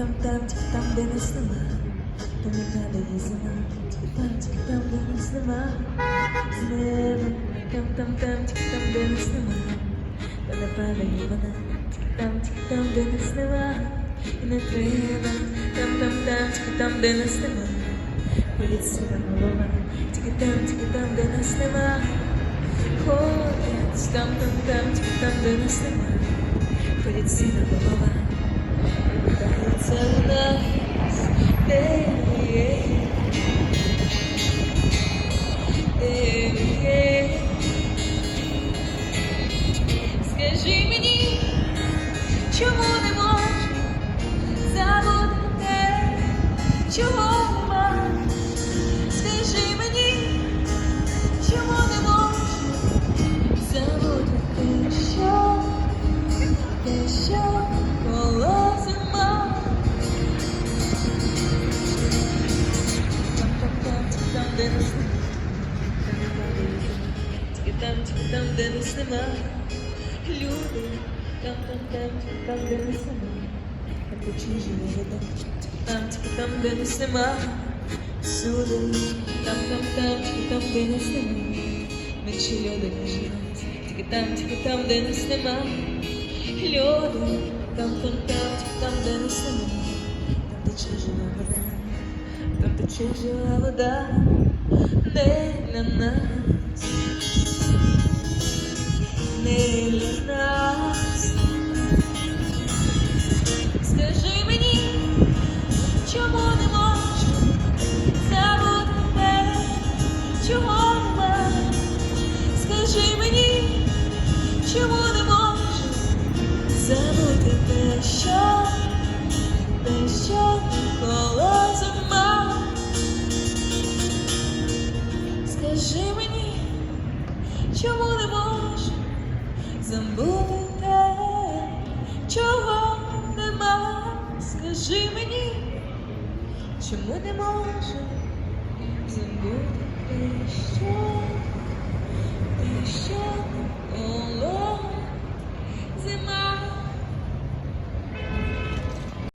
там, там, тільки там, де нас нема, там не падає зима, тільки там, тільки там, де нас нема, з неба, там, там, там, тільки там, де нас нема, та не падає вона, тільки там, тільки там, де нас нема, і не треба, там, там, там, тільки там, де нас нема, ходить сіра голова, тільки там, тільки там, де нас нема, ходять, Скажи мені, чому не можу забути те, чого нема. Скажи мені, чому не можу забути те, що, те, що було зима. Там, де нас нема. Там, де нас нема. Люди, там, там, там, там, де нас нема. А почужі не вода. Там, там, де нас нема. Всюди, там, там, там, там, де нас нема. Менше люди не живуть. Тільки там, тільки там, де нас нема. Люди, там, там, там, там, де нас нема. Там тече жива вода, там тече жива вода, не для нас, не Скажи мені, чому не можу забути те, чого нема. Скажи мені, чому не можу забути те, що, те, що коло. Скажи мені, чому не забути те, чого нема. Скажи мені, чому не можу забути ти?